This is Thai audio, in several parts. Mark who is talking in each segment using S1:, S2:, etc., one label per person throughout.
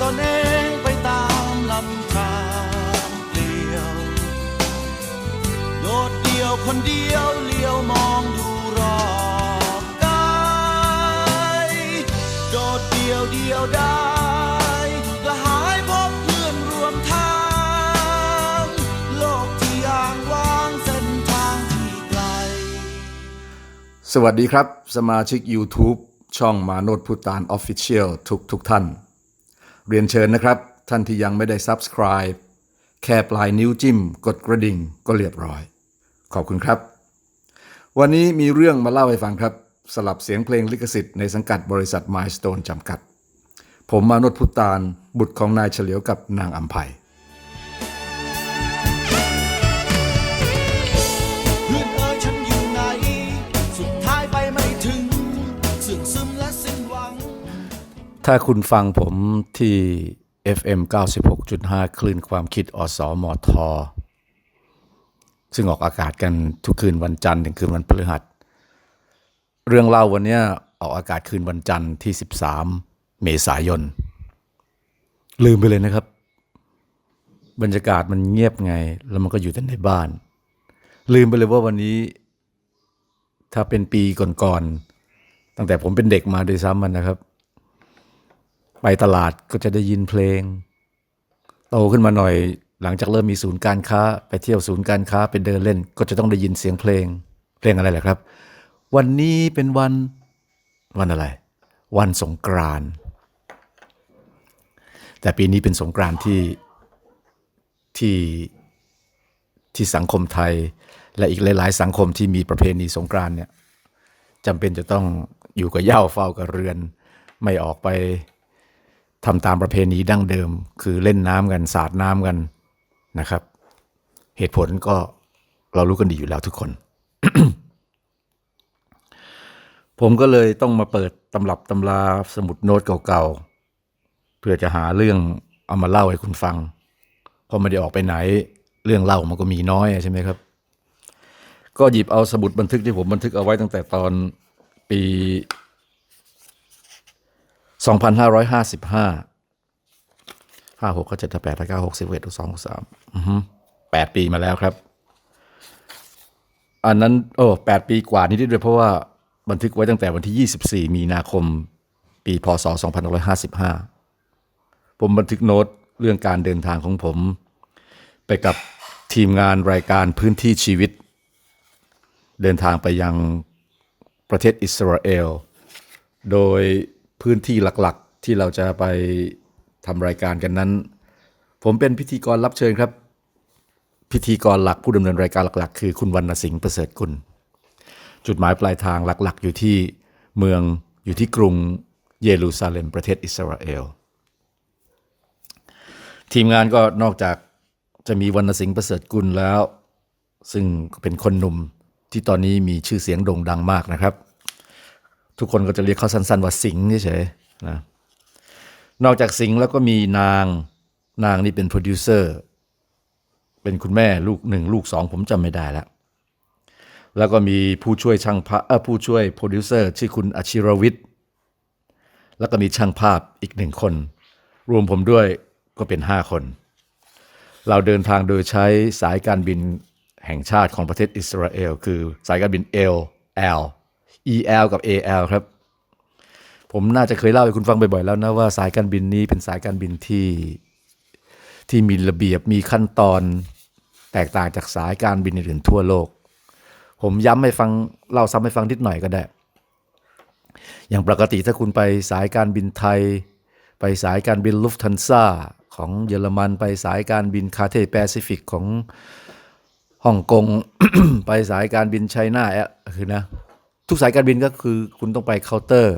S1: ตนเองไปตามลำธารเปลี่ยว โดดเดี่ยวคนเดียวเลี้ยวมองดูรอบกายโดดเดี่ยวเดียวได้กระหายพบเพื่อนรวมทาง โลกที่อ่างว่างเส้นทางที่ไกล
S2: สวัสดีครับ สมาชิก YouTube ช่องมาโนดพุตาน Official ทุกทุกท่าน เรียนเชิญนะครับ ท่านที่ยังไม่ได้ Subscribe แค่ปลายนิ้วจิ้ม กดกระดิ่งก็เรียบร้อย ขอบคุณครับ วันนี้มีเรื่องมาเล่าให้ฟังครับ สลับเสียงเพลงลิขสิทธิ์ในสังกัดบริษัท Milestone จำกัด ผมมานดพุตานบุตรของนายเฉลียวกับนางอัมภัย
S1: ถ้า
S2: คุณฟังผมที่ FM 96.5 คลื่นความคิดอสมทซึ่งออกอากาศกันทุกคืนวันจันทร์ถึงคืนวันพฤหัส เรื่องเล่าวันนี้ออกอากาศคืนวันจันทร์ที่ 13 เมษายน ลืมไปเลยนะครับ บรรยากาศมันเงียบไง แล้วมันก็อยู่แต่ในบ้าน ลืมไปเลยว่าวันนี้ ถ้าเป็นปีก่อนๆตั้งแต่ผมเป็นเด็กมาด้วยซ้ำมันนะครับ ไปตลาดก็จะได้ยินเพลง โตขึ้นมาหน่อย หลังจากเริ่มมีศูนย์การค้า ไปเที่ยวศูนย์การค้าไปเดินเล่น ก็จะต้องได้ยินเสียงเพลง เพลงอะไรแหละครับ วันนี้เป็นวันวันอะไร วันสงกรานต์แต่ปีนี้เป็นสงกรานต์ที่ที่ที่สังคมไทย และอีกหลาย ๆ สังคมที่มีประเพณีสงกรานต์เนี่ยจำเป็นจะต้องอยู่กับเย้าเฝ้ากับเรือน ไม่ออกไป ทำตามประเพณีดั้งเดิม คือเล่นน้ำกันสาดน้ำกันนะครับ เหตุผลก็เรารู้กันดีอยู่แล้วทุกคน ผมก็เลยต้องมาเปิดตำรับตำราสมุดโน้ตเก่าๆ เพื่อจะหาเรื่องเอามาเล่าให้คุณฟังเพอไม่ได้ออกไปไหน เรื่องเล่ามันก็มีน้อยใช่ไหมครับ ก็หยิบเอาสมุดบันทึกที่ผมบันทึกเอาไว้ตั้งแต่ตอนปี 2555ห้าหกก็เจ็ดแปดเก้าหกสิบเอ็ดสองสามแปดปีมาแล้วครับ อันนั้นโอ้แปดปีกว่านี้ด้วยเพราะว่าบันทึกไว้ตั้งแต่วันที่ 24 มีนาคม ปีพศ 2555 ผมบันทึกโน้ตเรื่องการเดินทางของผม ไปกับทีมงานรายการพื้นที่ชีวิต เดินทางไปยังประเทศอิสราเอล โดย พื้นที่หลักๆ ที่เราจะไปทำรายการกันนั้น ผมเป็นพิธีกรรับเชิญครับ พิธีกรหลักผู้ดำเนินรายการหลัก ๆ คือคุณวรรณสิงห์ประเสริฐกุลจุดหมายปลายทางหลักๆ อยู่ที่เมืองอยู่ที่กรุงเยรูซาเล็มประเทศอิสราเอล ทีมงานก็นอกจากจะมีวรรณสิงห์ประเสริฐกุลแล้ว ซึ่งเป็นคนหนุ่มที่ตอนนี้มีชื่อเสียงโด่งดังมากนะครับ ทุกคนก็จะเรียกเขาสั้นๆว่าสิงห์เฉยๆนะนอกจากสิงห์แล้วก็มีนางนางนี่เป็นโปรดิวเซอร์เป็นคุณแม่ลูกหนึ่งลูกสองผมจำไม่ได้แล้ว แล้วก็มีผู้ช่วยช่างภาพเอ่อผู้ช่วยโปรดิวเซอร์ชื่อคุณอชิรวิทย์แล้วก็มีช่างภาพอีกหนึ่งคน รวมผมด้วยก็เป็นห้าคน เราเดินทางโดยใช้สายการบินแห่งชาติของประเทศอิสราเอล คือสายการบิน L L E L กับ A L ครับ ผมน่าจะเคยเล่าให้คุณฟังบ่อยๆแล้วนะว่าสายการบินนี้เป็นสายการบินที่ที่มีระเบียบมีขั้นตอนแตกต่างจากสายการบินอื่นทั่วโลก ผมย้ำให้ฟังเล่าซ้ำให้ฟังนิดหน่อยก็ได้ อย่างปกติถ้าคุณไปสายการบินไทย ไปสายการบินลุฟทันซาของเยอรมัน ไปสายการบินคาเทแปซิฟิกของฮ่องกง ไปสายการบินไชน่าแอคือนะ ทุกสายการบินก็คือคุณต้องไปเคาน์เตอร์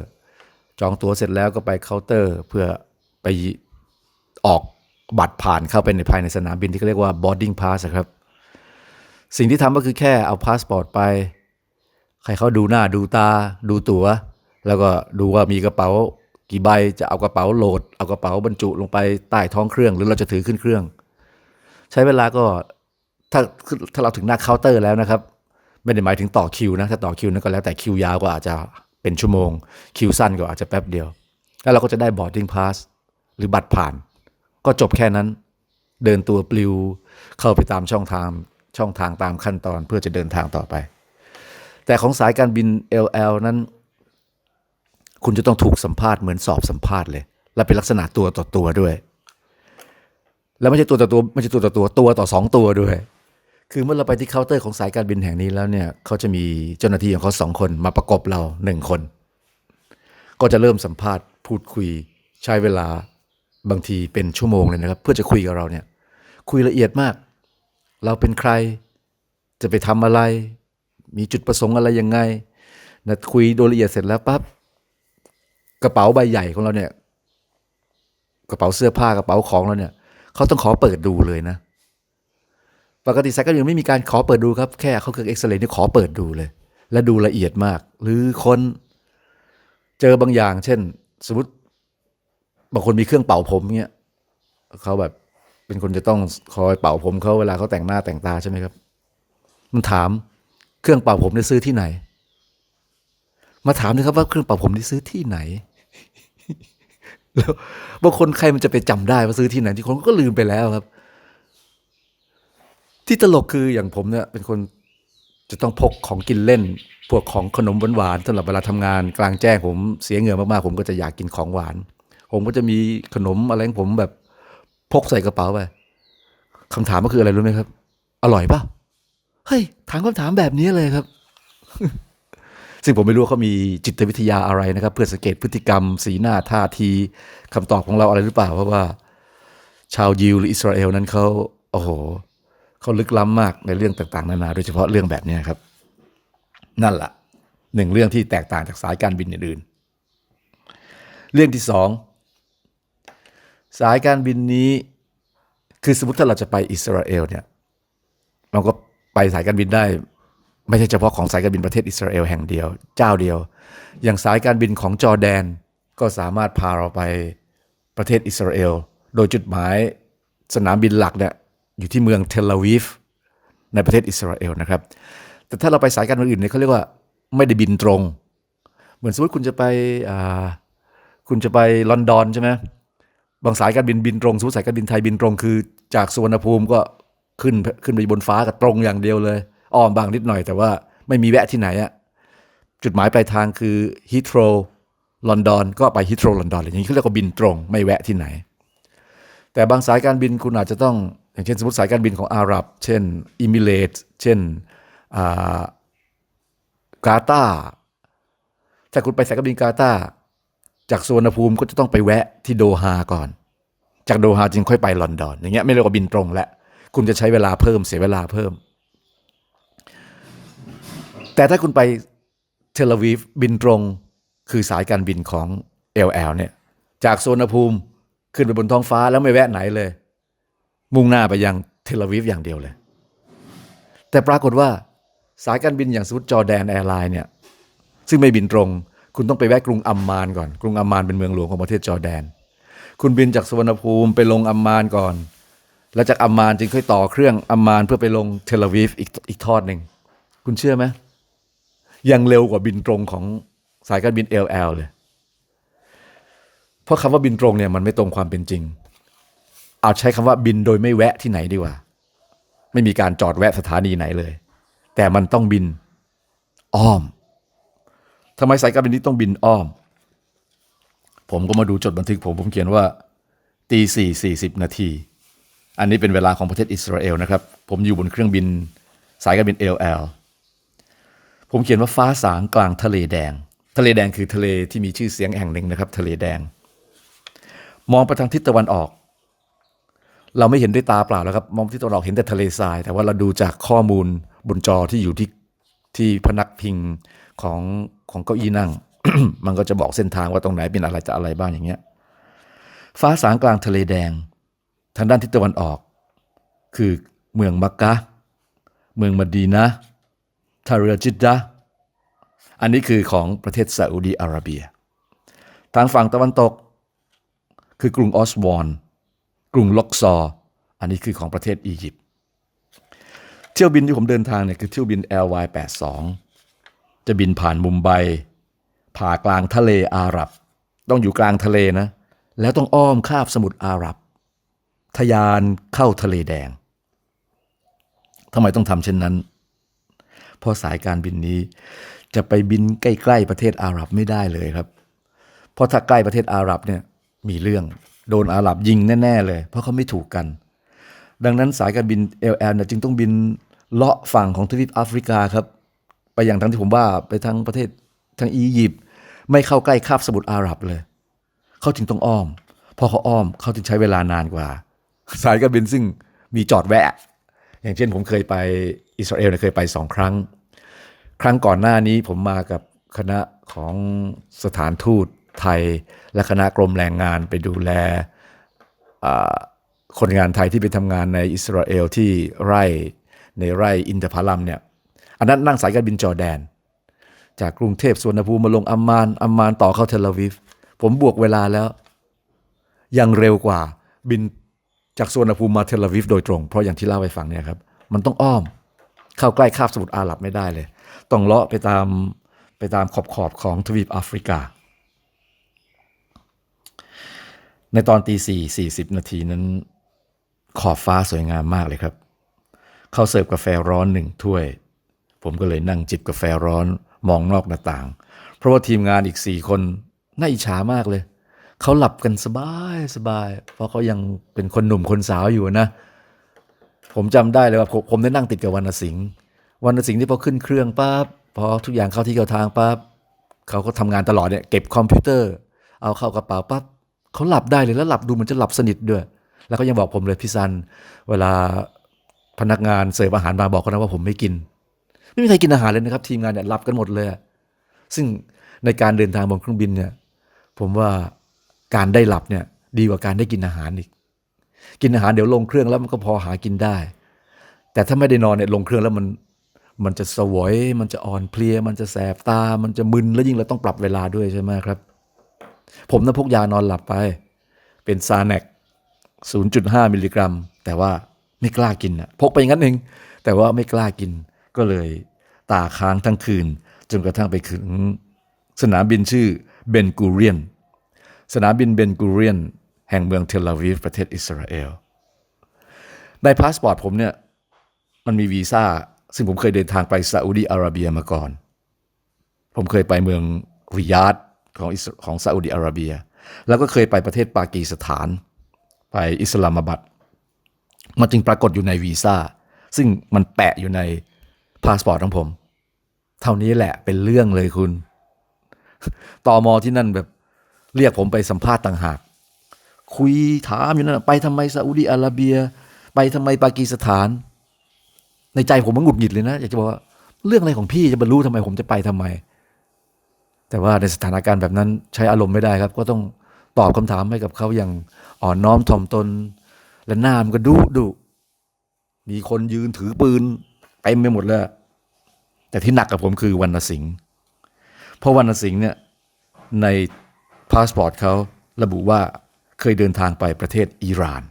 S2: จองตั๋วเสร็จแล้วก็ไปเคาน์เตอร์ เพื่อไปออกบัตรผ่านเข้าไปในภายในสนามบินที่เขาเรียกว่า boarding pass ครับ สิ่งที่ทำก็คือแค่เอาพาสปอร์ตไป ใครเขาดูหน้าดูตาดูตัว๋ว แล้วก็ดูว่ามีกระเป๋ากี่ใบจะเอากระเป๋าโหลด เอากระเป๋าบรรจุลงไปใต้ท้องเครื่อง หรือเราจะถือขึ้นเครื่อง ใช้เวลาก็ถ้าถ้าเราถึงหน้าเคาน์เตอร์แล้วนะครับ ไม่ได้หมายถึงต่อคิวนะถ้าต่อคิวนั้นก็แล้วแต่คิวยาวก็อาจจะเป็นชั่วโมง คิวสั้นก็อาจจะแป๊บเดียว แล้วเราก็จะได้ boarding pass หรือบัตรผ่าน ก็จบแค่นั้น เดินตัวปลิวเข้าไปตามช่องทางช่องทางตามขั้นตอนเพื่อจะเดินทางต่อไป แต่ของสายการบิน LL นั้น คุณจะต้องถูกสัมภาษณ์เหมือนสอบสัมภาษณ์เลย และเป็นลักษณะตัวต่อตัวด้วย แล้วไม่ใช่ตัวต่อตัวไม่ใช่ตัวต่อตัวตัวต่อสองตัวด้วย คือเมื่อเราไปที่เคาน์เตอร์ของสายการบินแห่งนี้แล้วเนี่ยเขาจะมีเจ้าหน้าที่ของเขาสองคนมาประกบเราหนึ่งคน ก็จะเริ่มสัมภาษณ์พูดคุยใช้เวลาบางทีเป็นชั่วโมงเลยนะครับ เพื่อจะคุยกับเราเนี่ย คุยละเอียดมาก เราเป็นใครจะไปทำอะไร มีจุดประสงค์อะไรยังไงนะคุยโดยละเอียดเสร็จแล้วปั๊บกระเป๋าใบใหญ่ของเราเนี่ย กระเป๋าเสื้อผ้ากระเป๋าของเราเนี่ยเขาต้องขอเปิดดูเลยนะ ปกติสายการบินไม่มีการขอเปิดดูครับ แค่เขาเครื่องเอ็กซเรย์นี่ขอเปิดดูเลย และดูละเอียดมาก หรือคนเจอบางอย่าง เช่น สมมติบางคนมีเครื่องเป่าผมเงี้ยเขาแบบเป็นคนจะต้องคอยเป่าผมเขาเวลาเขาแต่งหน้าแต่งตาใช่ไหมครับ มันถามเครื่องเป่าผมได้ซื้อที่ไหน มาถามนะครับว่าเครื่องเป่าผมได้ซื้อที่ไหนแล้วบางคนใครมันจะไปจำได้ว่าซื้อที่ไหนที่คนก็ลืมไปแล้วครับ ที่ตลกคืออย่างผมเนี่ยเป็นคนจะต้องพกของกินเล่น พวกของขนมหวานๆสำหรับเวลาทำงานกลางแจ้งผมเสียเหงื่อมากๆ ผมก็จะอยากกินของหวาน ผมก็จะมีขนมอะไรของผมแบบพกใส่กระเป๋าไปคำถามก็คืออะไรรู้ไหมครับ อร่อยป่ะเฮ้ยถามคำถามแบบนี้เลยครับ ซึ่งผมไม่รู้ว่าเขามีจิตวิทยาอะไรนะครับ เพื่อสังเกตพฤติกรรม สีหน้าท่าทีคำตอบของเราอะไรหรือเปล่า เพราะว่า ชาวยิวหรืออิสราเอลนั้นเขาโอ้โห เขาลึกล้ำมากในเรื่องต่างๆ นานา โดยเฉพาะเรื่องแบบนี้ครับ นั่นแหละหนึ่งเรื่องที่แตกต่างจากสายการบินอื่นๆ เรื่องที่สองสายการบินนี้คือสมมติถ้าเราจะไปอิสราเอลเนี่ยเราก็ไปสายการบินได้ ไม่ใช่เฉพาะของสายการบินประเทศอิสราเอลแห่งเดียว เจ้าเดียว อย่างสายการบินของจอร์แดนก็สามารถพาเราไปประเทศอิสราเอล โดยจุดหมายสนามบินหลักเนี่ย อยู่ที่เมืองเทลอาวีฟในประเทศอิสราเอลนะครับ แต่ถ้าเราไปสายการบินอื่นเนี่ยเขาเรียกว่าไม่ได้บินตรง เหมือนสมมติคุณจะไปคุณจะไปลอนดอนใช่ไหมบางสายการบินบินตรงสมมติสายการบินไทยบินตรงคือ จากสุวรรณภูมิก็ขึ้นขึ้นไปบนฟ้ากับตรงอย่างเดียวเลยอ้อมบางนิดหน่อยแต่ว่าไม่มีแวะที่ไหนอะจุดหมายปลายทางคือฮิตโรลอนดอนก็ไปฮิตโรลอนดอนอย่างนี้เขาเรียกว่าบินตรง ไม่แวะที่ไหน แต่บางสายการบินคุณอาจจะต้อง อย่างเช่นสมมติสายการบินของอาหรับ เช่นอิมิเลตเช่นกาตาถ้าคุณไปสายการบินกาตาจากสุวรรณภูมิก็จะต้องไปแวะที่โดฮาก่อน จากโดฮาจึงค่อยไปลอนดอน อย่างเงี้ยไม่เรียกว่าบินตรงแล้วคุณจะใช้เวลาเพิ่มเสียเวลาเพิ่ม แต่ถ้าคุณไปเทลอาวีฟบินตรง คือสายการบินของ LL เนี่ยจากสุวรรณภูมิขึ้นไปบนท้องฟ้าแล้วไม่แวะไหนเลย มุ่งหน้าไปยังเทลอาวีฟอย่างเดียวเลย แต่ปรากฏว่าสายการบินอย่างสมมติจอแดนแอร์ไลน์เนี่ยซึ่งไม่บินตรง คุณต้องไปแวะกรุงอัมมานก่อน กรุงอัมมานเป็นเมืองหลวงของประเทศจอร์แดน คุณบินจากสุวรรณภูมิไปลงอัมมานก่อน แล้วจากอัมมานจึงค่อยต่อเครื่องอัมมานเพื่อไปลงเทลอาวีฟอีกอีกทอดหนึ่งคุณเชื่อไหมยังเร็วกว่าบินตรงของสายการบิน LL เลย เพราะคำว่าบินตรงเนี่ยมันไม่ตรงความเป็นจริง เอาใช้คำว่าบินโดยไม่แวะที่ไหนดีกว่า ไม่มีการจอดแวะสถานีไหนเลย แต่มันต้องบินอ้อมทำไมสายการบินนี้ต้องบินอ้อม ผมก็มาดูจดบันทึกผมผมเขียนว่าตีสี่สี่สิบนาที อันนี้เป็นเวลาของประเทศอิสราเอลนะครับ ผมอยู่บนเครื่องบินสายการบิน LL ผมเขียนว่าฟ้าสางกลางทะเลแดง ทะเลแดงคือทะเลที่มีชื่อเสียงแห่งหนึ่งนะครับ ทะเลแดง มองไปทางทิศตะวันออก เราไม่เห็นด้วยตาเปล่าแล้วครับ มองทิศตะวันออกเห็นแต่ทะเลทราย แต่ว่าเราดูจากข้อมูลบนจอที่อยู่ที่ที่พนักพิงของของเก้าอี้นั่ง มันก็จะบอกเส้นทางว่าตรงไหนเป็นอะไรจะอะไรบ้างอย่างเงี้ย ฟ้าสางกลางทะเลแดง ทางด้านทิศตะวันออก คือเมืองมักกะ เมืองมะดีนะทาเรจิดดะอันนี้คือของประเทศซาอุดีอาระเบีย ทางฝั่งตะวันตก คือกรุงออสวอน กรุงล็อกซอร์อันนี้คือของประเทศอียิปต์ เที่ยวบินที่ผมเดินทางเนี่ยคือเที่ยวบิน LY82 จะบินผ่านมุมไบ ผ่ากลางทะเลอาหรับ ต้องอยู่กลางทะเลนะ แล้วต้องอ้อมคาบสมุทรอาหรับทะยานเข้าทะเลแดงทำไมต้องทำเช่นนั้น เพราะสายการบินนี้จะไปบินใกล้ ๆ ประเทศอาหรับไม่ได้เลยครับ เพราะถ้าใกล้ประเทศอาหรับเนี่ยมีเรื่อง โดนอาหรับยิงแน่ ๆ เลย เพราะเขาไม่ถูกกัน ดังนั้นสายการบิน LL เนี่ยจึงต้องบินเลาะฝั่งของทวีปแอฟริกาครับ ไปอย่างทั้งที่ผมว่าไปทั้งประเทศทั้งอียิปต์ไม่เข้าใกล้คาบสมุทรอาหรับเลย เขาจึงต้องอ้อม พอเขาอ้อมเขาจึงใช้เวลานานกว่า สายการบินซึ่งมีจอดแวะ อย่างเช่นผมเคยไปอิสราเอลเคยไปสองครั้ง ครั้งก่อนหน้านี้ผมมากับคณะของสถานทูต ไทย และคณะกรมแรงงานไปดูแลคนงานไทยที่ไปทำงานในอิสราเอลที่ไร่ในไร่อินทผลัมเนี่ยอันนั้นนั่งสายการบินจอร์แดน จากกรุงเทพสวนภูมิมาลงอัมมานอัมมานต่อเข้าเทลอาวิฟผมบวกเวลาแล้ว ยังเร็วกว่าบินจากสวนภูมิมาเทลอาวิฟโดยตรง เพราะอย่างที่เล่าไปฟังเนี่ยครับมันต้องอ้อมเข้าใกล้คาบสมุทรอาหรับไม่ได้เลย ต้องเลาะไปตามไปตามขอบขอบของทวีปแอฟริกา ในตอนตีสี่สี่สิบนาทีนั้น ขอบฟ้าสวยงามมากเลยครับ เขาเสิร์ฟกาแฟร้อนหนึ่งถ้วย ผมก็เลยนั่งจิบกาแฟร้อนมองนอกหน้าต่าง เพราะว่าทีมงานอีกสี่คน น่าอิจฉามากเลย เขาหลับกันสบายสบาย เพราะเขายังเป็นคนหนุ่มคนสาวอยู่นะ ผมจำได้เลยว่าผมผมได้นั่งติดกับวรรณสิงห์วรรณสิงห์ที่พอขึ้นเครื่องปั๊บพอทุกอย่างเข้าที่เข้าทางปั๊บเขาก็ทำงานตลอดเนี่ยเก็บคอมพิวเตอร์ เอาเข้ากระเป๋าปั๊บ เขาหลับได้เลยแล้วหลับดูเหมันจะหลับสนิทด้วย แล้วก็ยังบอกผมเลยพี่ซัน เวลาพนักงานเสิร์ฟอาหารมาบอกเขานะว่าผมไม่กิน ไม่มีใครกินอาหารเลยนะครับ ทีมงานเนี่ยหลับกันหมดเลย ซึ่งในการเดินทางบนเครื่องบินเนี่ย ผมว่าการได้หลับเนี่ยดีกว่าการได้กินอาหารอีก กินอาหารเดี๋ยวลงเครื่องแล้วมันก็พอหากินได้ แต่ถ้าไม่ได้นอนเนี่ยลงเครื่องแล้วมันมันจะสวย มันจะอ่อนเพลีย มันจะแสบตา มันจะมึน แล้วยิ่งเราต้องปรับเวลาด้วยใช่ไหมครับ ผมน่ะพกยานอนหลับไป เป็นซาแนก0.5 มิลลิกรัม แต่ว่าไม่กล้ากินอะพกไปอย่างนั้นเองแต่ว่าไม่กล้ากินก็เลยตาค้างทั้งคืน จนกระทั่งไปถึงสนามบินชื่อเบนกูเรียน สนามบินเบนกูเรียน แห่งเมืองเทลอาวีฟประเทศอิสราเอลในพาสปอร์ตผมเนี่ยมันมีวีซ่า ซึ่งผมเคยเดินทางไปซาอุดีอาระเบียมาก่อน ผมเคยไปเมืองริยาด ของอิสของซาอุดีอาระเบีย แล้วก็เคยไปประเทศปากีสถาน ไปอิสลามบัดมันจึงปรากฏอยู่ในวีซ่า ซึ่งมันแปะอยู่ในพาสปอร์ตของผม เท่านี้แหละเป็นเรื่องเลยคุณตอมอที่นั่นแบบเรียกผมไปสัมภาษณ์ต่างหาก คุยถามอยู่นั่นไปทำไมซาอุดีอาระเบีย ไปทำไมปากีสถาน ในใจผมมันหงุดหงิดเลยนะ อยากจะบอกว่า เรื่องอะไรของพี่จะบรรลุทำไมผมจะไปทำไม แต่ว่าในสถานการณ์แบบนั้นใช้อารมณ์ไม่ได้ครับ ก็ต้องตอบคำถามให้กับเขาอย่างอ่อนน้อมถ่อมตน และหน้ามนก็ดุดุมีคนยืนถือปืนเต็มไปหมดเลยแต่ที่หนักกับผมคือวรรณสิงห์เพราะวรรณสิงห์เนี่ยในพาสปอร์ตเขาระบุว่าเคยเดินทางไปประเทศอิหร่าน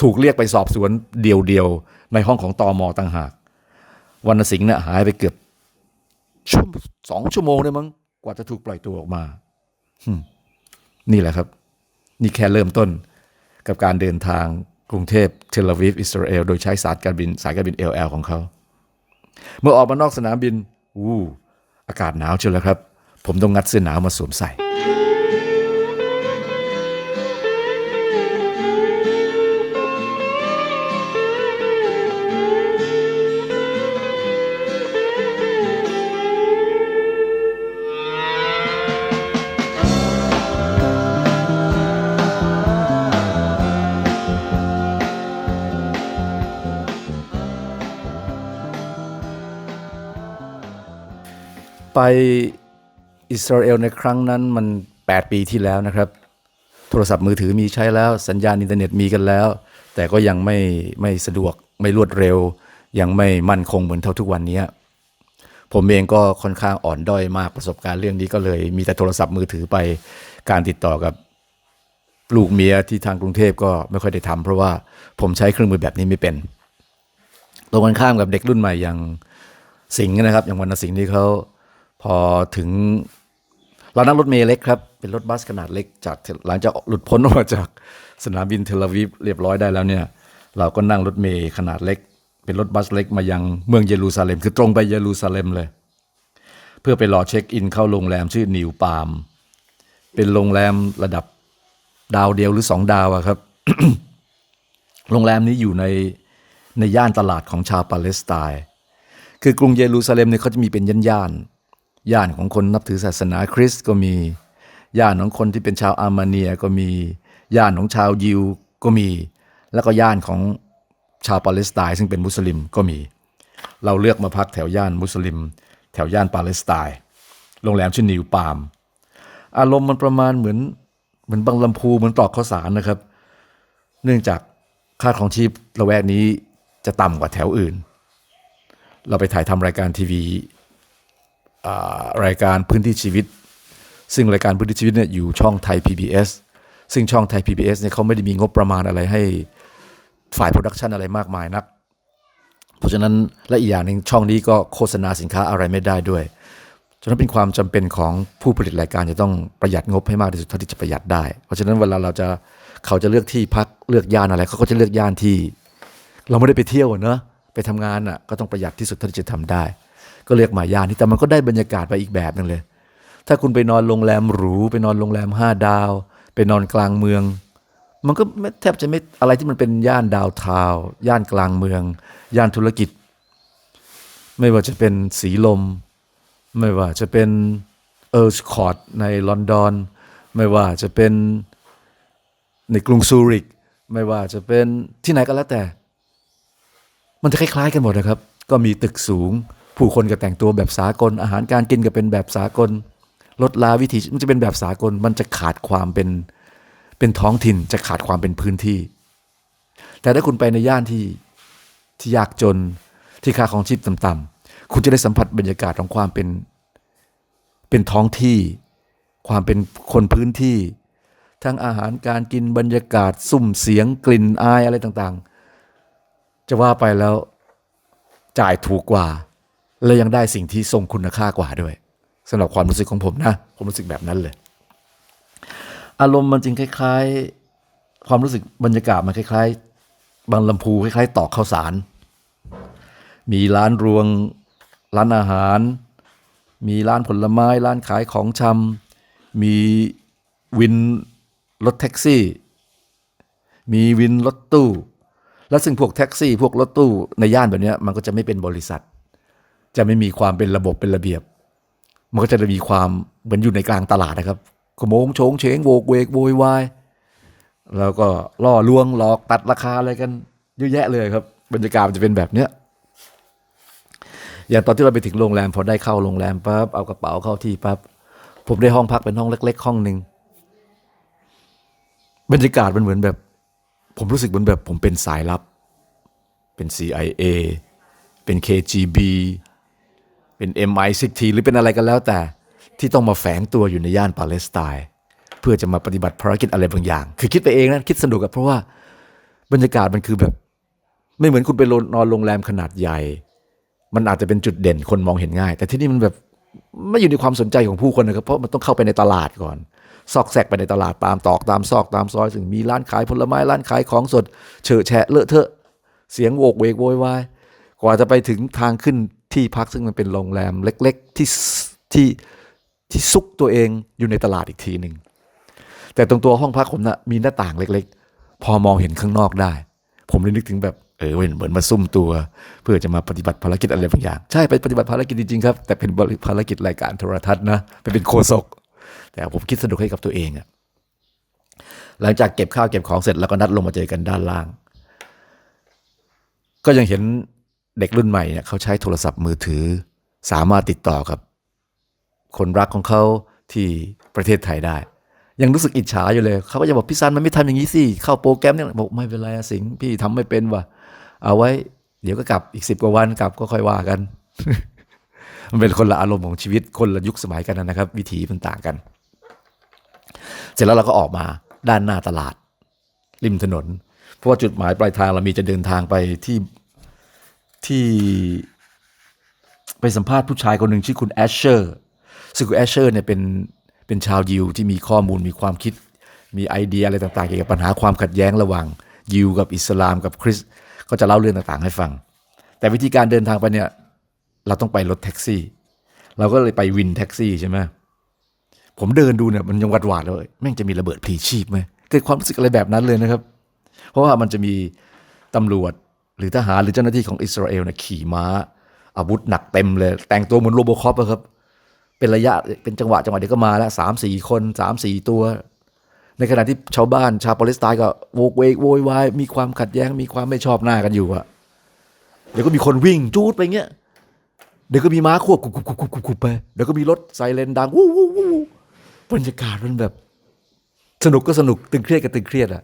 S2: ถูกเรียกไปสอบสวนเดียวๆ ในห้องของตอมอต่างหากวรรณสิงห์เนี่ยหายไปเกือบชั่วสองชั่วโมงเลยมั้ง กว่าจะถูกปล่อยตัวออกมา นี่แหละครับ นี่แค่เริ่มต้นกับการเดินทางกรุงเทพเทลอาวีฟอิสราเอล โดยใช้สายการบินสายการบินเอลเอลของเขา เมื่อออกมานอกสนามบิน อู้ อากาศหนาวเชียวแล้วครับ ผมต้องงัดเสื้อหนาวมาสวมใส่ ไปอิสราเอลในครั้งนั้นมัน 8 ปีที่แล้วนะครับ โทรศัพท์มือถือมีใช้แล้วสัญญาณอินเทอร์เน็ตมีกันแล้ว แต่ก็ยังไม่ไม่สะดวกไม่รวดเร็ว ยังไม่มั่นคงเหมือนเท่าทุกวันนี้ ผมเองก็ค่อนข้างอ่อนด้อยมากประสบการณ์เรื่องนี้ก็เลย มีแต่โทรศัพท์มือถือไปการติดต่อกับลูกเมียที่ทางกรุงเทพก็ไม่ค่อยได้ทำเพราะว่าผมใช้เครื่องมือแบบนี้ไม่เป็นตรงกันข้ามกับเด็กรุ่นใหม่อย่างสิงห์นะครับ อย่างวรรณสิงห์ที่เขา พอถึงเรานั่งรถเมล์เล็กครับ เป็นรถบัสขนาดเล็กจากหลังจากหลุดพ้นออกมาจากสนามบินเทลอาวีฟเรียบร้อยได้แล้วเนี่ย เราก็นั่งรถเมล์ขนาดเล็ก เป็นรถบัสเล็กมายังเมืองเยรูซาเล็ม คือตรงไปเยรูซาเล็มเลย เพื่อไปรอเช็คอินเข้าโรงแรมชื่อนิวปาล์มเป็นโรงแรมระดับดาวเดียวหรือสองดาวอะครับ โรงแรมนี้อยู่ในในย่านตลาดของชาวปาเลสไตน์คือกรุงเยรูซาเล็มเนี่ยเขาจะมีเป็นย่าน ย่านๆย่านของคนนับถือศาสนาคริสต์ก็มี ย่านของคนที่เป็นชาวอาร์มาเนียก็มี ย่านของชาวยิวก็มี แล้วก็ย่านของชาวปาเลสไตน์ซึ่งเป็นมุสลิมก็มี เราเลือกมาพักแถวย่านมุสลิม แถวย่านปาเลสไตน์ โรงแรมชื่อนิวปาล์มอารมณ์มันประมาณเหมือนเหมือนบางลำพูเหมือนตอกข้าวสารนะครับ เนื่องจากค่าของชีพละแวกนี้จะต่ำกว่าแถวอื่น เราไปถ่ายทำรายการทีวี รายการพื้นที่ชีวิต ซึ่งรายการพื้นที่ชีวิตเนี่ยอยู่ช่องไทย PBS ซึ่งช่องไทย PBS เนี่ยเขาไม่ได้มีงบประมาณอะไรให้ฝ่ายโปรดักชันอะไรมากมายนัก เพราะฉะนั้นและอีกอย่างหนึ่งช่องนี้ก็โฆษณาสินค้าอะไรไม่ได้ด้วยฉะนั้นเป็นความจำเป็นของผู้ผลิตรายการจะต้องประหยัดงบให้มากที่สุดเท่าที่จะประหยัดได้ เพราะฉะนั้นเวลาเราจะเขาจะเลือกที่พักเลือกย่านอะไรเขาก็จะเลือกย่านที่ เราไม่ได้ไปเที่ยวเนอะไปทำงานอะก็ต้องประหยัดที่สุดเท่าที่จะทำได้ ก็เลือกหมาย่านนี้แต่มันก็ได้บรรยากาศไปอีกแบบหนึงเลย ถ้าคุณไปนอนโรงแรมหรู ไปนอนโรงแรมห้าดาว ไปนอนกลางเมือง มันก็แทบจะไม่อะไรที่มันเป็นย่านดาวทาวย่านกลางเมือง ย่านธุรกิจ ไม่ว่าจะเป็นสีลม ไม่ว่าจะเป็นเออร์สคอร์ดในลอนดอน ไม่ว่าจะเป็นในกรุงซูริก ไม่ว่าจะเป็นที่ไหนก็แล้วแต่ มันจะคล้ายๆกันหมดนะครับ ก็มีตึกสูง ผู้คนก็แต่งตัวแบบสากล อาหารการกินก็เป็นแบบสากลรถลาวิถีมันจะเป็นแบบสากล มันจะขาดความเป็นเป็นท้องถิ่น จะขาดความเป็นพื้นที่ แต่ถ้าคุณไปในย่านที่ที่ยากจนที่ค่าของชีพต่ำๆคุณจะได้สัมผัสบรรยากาศของความเป็นเป็นท้องที่ ความเป็นคนพื้นที่ ทั้งอาหารการกินบรรยากาศสุ่มเสียงกลิ่นอายอะไรต่างๆ จะว่าไปแล้วจ่ายถูกกว่า และยังได้สิ่งที่ทรงคุณค่ากว่าด้วยสำหรับความรู้สึกของผมนะ ผมรู้สึกแบบนั้นเลย อารมณ์มันจริงคล้าย ๆ ความรู้สึกบรรยากาศมันคล้าย ๆ บางลำพูคล้าย ๆ ตอกข้าวสาร มีร้านรวง ร้านอาหาร มีร้านผลไม้ ร้านขายของชำมีวินรถแท็กซี่ มีวินรถตู้ แล้วซึ่งพวกแท็กซี่ พวกรถตู้ในย่านแบบนี้มันก็จะไม่เป็นบริษัท จะไม่มีความเป็นระบบเป็นระเบียบ มันก็จะมีความเหมือนอยู่ในกลางตลาดนะครับขโมงโฉงเฉงโวกเวกโวยวายแล้วก็ล่อลวงหลอกตัดราคาอะไรกันเยอะแยะเลยครับ บรรยากาศมันจะเป็นแบบเนี้ยอย่างตอนที่เราไปถึงโรงแรมพอได้เข้าโรงแรมปั๊บเอากระเป๋าเข้าที่ปั๊บผมได้ห้องพักเป็นห้องเล็ก ๆ ห้องหนึ่งบรรยากาศมันเหมือนแบบ ผมรู้สึกเหมือนแบบผมเป็นสายลับ เป็น CIA เป็น KGB เป็น MI6T หรือเป็นอะไรกันแล้วแต่ ที่ต้องมาแฝงตัวอยู่ในย่านปาเลสไตน์เพื่อจะมาปฏิบัติภารกิจอะไรบางอย่าง คือคิดไปเองนะคิดสนุกอะเพราะว่าบรรยากาศมันคือแบบ ไม่เหมือนคุณไปนอนโรงแรมขนาดใหญ่ มันอาจจะเป็นจุดเด่นคนมองเห็นง่าย แต่ที่นี่มันแบบไม่อยู่ในความสนใจของผู้คนนะครับเพราะมันต้องเข้าไปในตลาดก่อน ซอกแซกไปในตลาดตามตอกตามซอกตามซอยซึ่งมีร้านขายผลไม้ร้านขายของสดเฉอะแฉะเลอะเทอะ เสียงโวกเวกโวยวายกว่าจะไปถึงทางขึ้น ที่พักซึ่งมันเป็นโรงแรมเล็ก ๆ ที่ที่ที่ซุกตัวเองอยู่ในตลาดอีกทีหนึ่งแต่ตรงตัวห้องพักผมนะ่ะมีหน้าต่างเล็ก ๆ พอมองเห็นข้างนอกได้ ผมเลยนึกถึงแบบเออเหมือนมาซุ่มตัว เพื่อจะมาปฏิบัติภารกิจอะไรบางอย่าง ใช่ไปปฏิบัติภารกิจจริงๆครับ แต่เป็นภารกิจรายการโทรทัศน์นะไปเป็นโคศก แต่ผมคิดสนุกให้กับตัวเองอะหลังจากเก็บข้าวเก็บของเสร็จแล้วก็นัดลงมาเจอกันด้านล่าง ก็ยังเห็น เด็กรุ่นใหม่เนี่ยเขาใช้โทรศัพท์มือถือ สามารถติดต่อกับ คนรักของเขาที่ประเทศไทยได้ ยังรู้สึกอิจฉาอยู่เลย เขาก็จะบอกพี่ซันมันไม่ทำอย่างนี้สิเข้าโปรแกรมเนี่ยบอกไม่เป็นไรสิงพี่ทำไม่เป็นว่ะเอาไว้ เดี๋ยวก็กลับอีกสิบกว่าวันกลับก็ค่อยว่ากัน มันเป็นคนละอารมณ์ของชีวิตคนละยุคสมัยกันนะครับ วิถีมันต่างกัน เสร็จแล้วเราก็ออกมาด้านหน้าตลาด ริมถนน เพราะว่าจุดหมายปลายทางเรามีจะเดินทางไปที่ ที่ไปสัมภาษณ์ผู้ชายคนหนึ่งชื่อคุณแอชเชอร์ซึ่งคุณแอชเชอร์เนี่ยเป็นเป็นชาวยิวที่มีข้อมูลมีความคิด มีไอเดียอะไรต่างๆเกี่ยวกับปัญหาความขัดแย้งระหว่างยิวกับอิสลามกับคริสก็จะเล่าเรื่องต่างๆให้ฟัง แต่วิธีการเดินทางไปเนี่ยเราต้องไปรถแท็กซี่ เราก็เลยไปวินแท็กซี่ใช่ไหมผมเดินดูเนี่ยมันยังหวาดหวาดๆเลยแม่งจะมีระเบิดพลีชีพไหมเกิดความรู้สึกอะไรแบบนั้นเลยนะครับ เพราะว่ามันจะมีตำรวจ หรือทหารหรือเจ้าหน้าที่ของอิสราเอลเนี่ยขี่ม้า อาวุธหนักเต็มเลย แต่งตัวเหมือนโรบอคอปครับ เป็นระยะเป็นจังหวะจังหวะเดียวก็มาแล้วสามสี่คนสามสี่ตัว ในขณะที่ชาวบ้านชาวปาเลสไตน์ก็โวกเวกโวยวายมีความขัดแย้งมีความไม่ชอบหน้ากันอยู่อะเดี๋ยวก็มีคนวิ่งจูดไปเงี้ยเดี๋ยวก็มีม้าควบกุบกุบกุบกุบกุบกุบไปเดี๋ยวก็มีรถไซเรนดังวู้วู้วู้บรรยากาศมันแบบ สนุกก็สนุกตึงเครียดก็ตึงเครียดอะ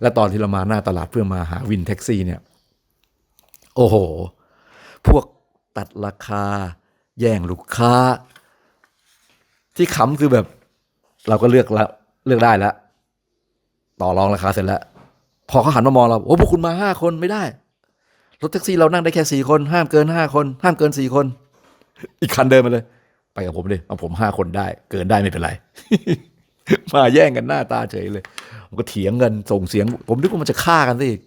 S2: แล้วตอนที่เรามาหน้าตลาดเพื่อมาหาวินแท็กซี่เนี่ย โอ้โห พวกตัดราคา แย่งลูกค้า ที่ขำคือแบบ เราก็เลือกแล้วเลือกได้แล้ว ต่อรองราคาเสร็จแล้ว พอเขาหันมามองเรา โอ้พวกคุณมาห้าคนไม่ได้ รถแท็กซี่เรานั่งได้แค่สี่คน ห้ามเกินห้าคน ห้ามเกินสี่คน อีกคันเดินมาเลย ไปกับผมดิเอาผมห้าคนได้ เกินได้ไม่เป็นไร มาแย่งกันหน้าตาเฉยเลยผมก็เถียงกันส่งเสียง ผมนึกว่ามันจะฆ่ากันซะอีก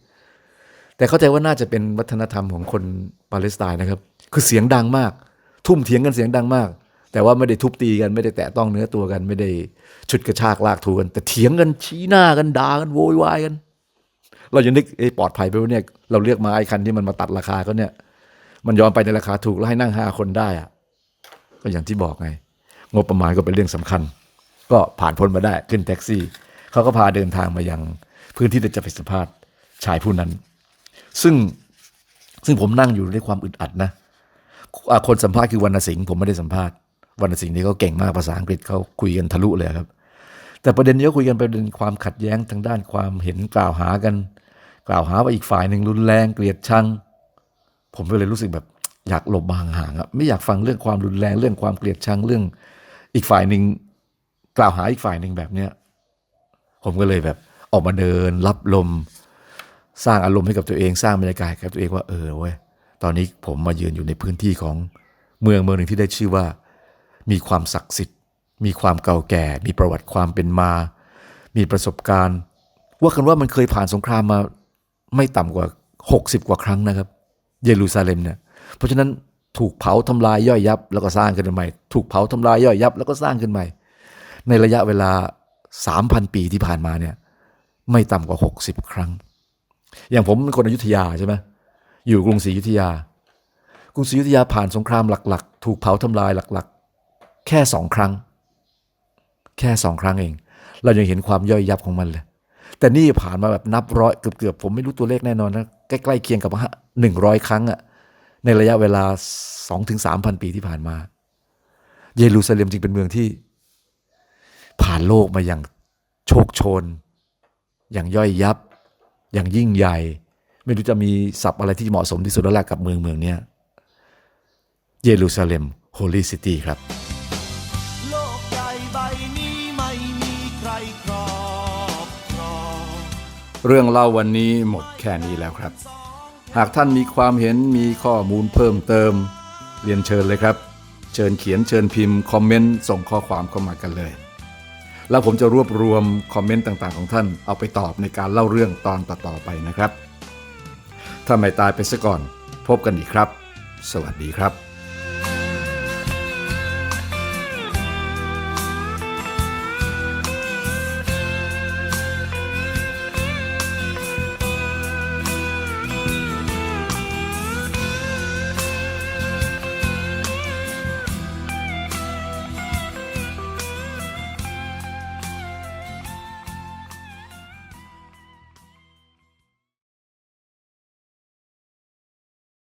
S2: แต่เข้าใจว่าน่าจะเป็นวัฒนธรรมของคนปาเลสไตน์นะครับ คือเสียงดังมาก ทุ่มเถียงกันเสียงดังมาก แต่ว่าไม่ได้ทุบตีกันไม่ได้แตะต้องเนื้อตัวกัน ไม่ได้ฉุดกระชากลากถูกัน แต่เถียงกันชี้หน้ากันด่ากันโวยวายกัน เราจะนึกเอ้ปลอดภัยไปวะเนี่ยเราเลือกมาไอ้คันที่มันมาตัดราคาก็เนี่ย มันยอมไปในราคาถูกแล้วให้นั่งห้าคนได้อะก็อย่างที่บอกไง งบประมาณก็เป็นเรื่องสำคัญ ก็ผ่านพ้นมาได้ขึ้นแท็กซี่เขาก็พาเดินทางมายังพื้นที่ที่จะไปสัมภาษณ์ชายผู้นั้น ซึ่งซึ่งผมนั่งอยู่ด้วยความอึดอัดนะคนสัมภาษณ์คือวรรณสิงห์ผมไม่ได้สัมภาษณ์วรรณสิงห์นี่เขาเก่งมากภาษาอังกฤษเขาคุยกันทะลุเลยครับ แต่ประเด็นนี้คุยกันประเด็นความขัดแย้งทางด้านความเห็นกล่าวหากัน กล่าวหาว่าอีกฝ่ายหนึ่งรุนแรงเกลียดชัง ผมก็เลยรู้สึกแบบอยากหลบมาห่างๆอะไม่อยากฟังเรื่องความรุนแรงเรื่องความเกลียดชังเรื่อง อีกฝ่ายหนึ่งกล่าวหาอีกฝ่ายหนึ่งแบบเนี้ยผมก็เลยแบบออกมาเดินรับลม สร้างอารมณ์ให้กับตัวเองสร้างบรรยากาศให้กับตัวเองว่าเออเว้ยตอนนี้ผมมายืนอยู่ในพื้นที่ของเมืองเมืองหนึ่งที่ได้ชื่อว่า มีความศักดิ์สิทธิ์ มีความเก่าแก่ มีประวัติความเป็นมา มีประสบการณ์ ว่ากันว่ามันเคยผ่านสงครามมาไม่ต่ำกว่า 60 กว่าครั้งนะครับ เยรูซาเล็มเนี่ยเพราะฉะนั้นถูกเผาทำลายย่อยยับ แล้วก็สร้างขึ้นมาใหม่ ถูกเผาทำลายย่อยยับ แล้วก็สร้างขึ้นใหม่ ในระยะเวลา 3,000 ปีที่ผ่านมาเนี่ยไม่ต่ำกว่า 60 ครั้ง อย่างผมเป็นคนอยุธยาใช่ไหมอยู่กรุงศรีอยุธยา กรุงศรีอยุธยาผ่านสงครามหลัก ๆ ถูกเผาทำลายหลัก ๆ แค่สองครั้ง แค่สองครั้งเอง เรายังเห็นความย่อยยับของมันเลย แต่นี่ผ่านมาแบบนับร้อยเกือบๆผมไม่รู้ตัวเลขแน่นอนนะใกล้ๆเคียงกับหนึ่งร้อยครั้งอะในระยะเวลาสองถึงสามพันปีที่ผ่านมา เยรูซาเล็มจึงเป็นเมืองที่ ผ่านโลกมาอย่างโชคโชน อย่างย่อยยับ อย่างยิ่งใหญ่ ไม่รู้จะมีศัพท์อะไรที่เหมาะสมที่สุดแล้วล่ะกับเมืองเมืองเนี้ยเยรูซาเล็มโฮลีซิตี้ครับ
S1: โลกใหญ่ใบนี้ไม่มีใครครอบครอง
S2: เรื่องเล่าวันนี้หมดแค่นี้แล้วครับ หากท่านมีความเห็นมีข้อมูลเพิ่มเติม เรียนเชิญเลยครับ เชิญเขียนเชิญพิมพ์ คอมเมนต์ ส่งข้อความเข้ามากันเลย แล้วผมจะรวบรวมคอมเมนต์ต่างๆของท่านเอาไปตอบในการเล่าเรื่องตอนต่อๆไปนะครับ ถ้าไม่ตายไปซะก่อน พบกันอีกครับ สวัสดีครับ